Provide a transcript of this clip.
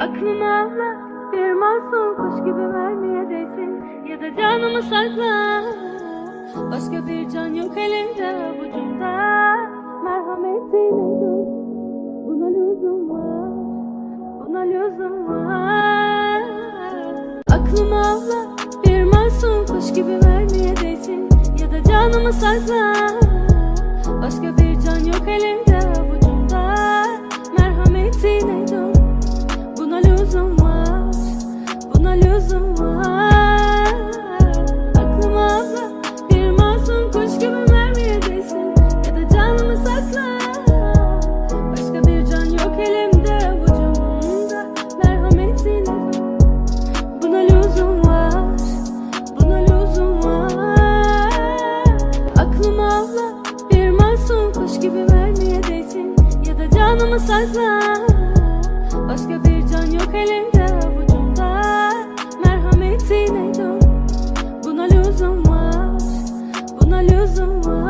Aklıma avla bir masum kuş gibi vermeye değsin. Ya da canımı sakla. Başka bir can yok elimde avucumda. Merhametine dur Buna lüzum var Buna lüzum var. Aklıma avla bir masum kuş gibi vermeye değsin. Ya da canımı sakla. Başka bir can yok elimde Kuş gibi vermeye değsin ya da canımı sakla. Başka bir can yok elimde avucumda. Merhametine dön Buna lüzum var Buna lüzum var.